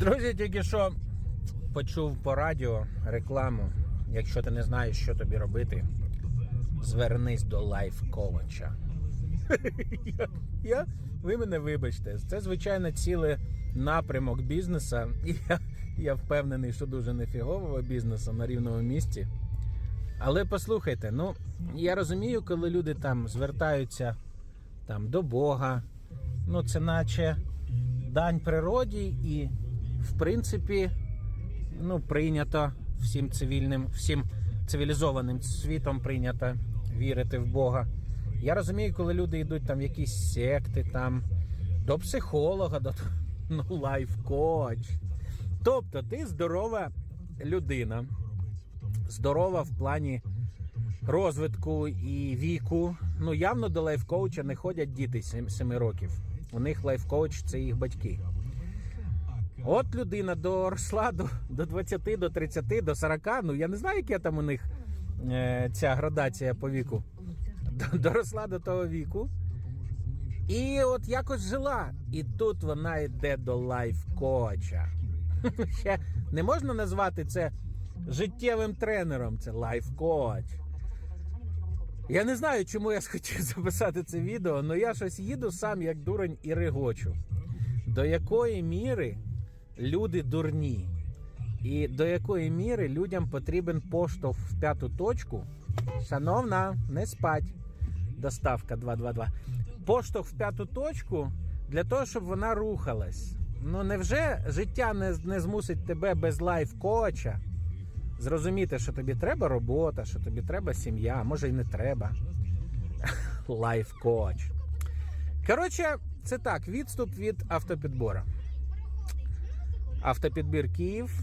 Друзі, тільки що почув по радіо рекламу. Якщо ти не знаєш, що тобі робити, звернись до лайф-коуча. я, ви мене вибачте, це звичайно цілий напрямок бізнесу. І я, я впевнений, що дуже нефігового бізнесу на рівному місці. Але послухайте, ну я розумію, коли люди там звертаються там, до Бога, ну це наче дань природі, і в принципі ну, прийнято всім цивільним, всім цивілізованим світом прийнято вірити в Бога. Я розумію, коли люди йдуть там в якісь секти, там до психолога, до ну, лайф-коч. Тобто ти здорова людина, здорова в плані розвитку і віку. Ну, явно до лайф-коуча не ходять діти 7 років. У них лайф-коуч це їх батьки. От людина доросла до, до 20, до 30, до 40. Ну я не знаю, яка там у них е, ця градація по віку. Доросла до того віку. І от якось жила. І тут вона йде до лайф-коуча. Ще не можна назвати це життєвим тренером, це лайф-коуч. Я не знаю, чому я схотів записати це відео, але я щось їду сам як дурень і регочу. До якої міри люди дурні? І до якої міри людям потрібен поштовх в п'яту точку? Шановна, не спать. Доставка 222. Поштовх в п'яту точку для того, щоб вона рухалась. Ну невже життя не, не змусить тебе без лайф-коуча зрозуміти, що тобі треба робота, що тобі треба сім'я, може і не треба. Лайф-коуч. Коротше, це так, відступ від автопідбора. Автопідбір Київ.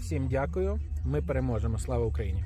Всім дякую. Ми переможемо. Слава Україні!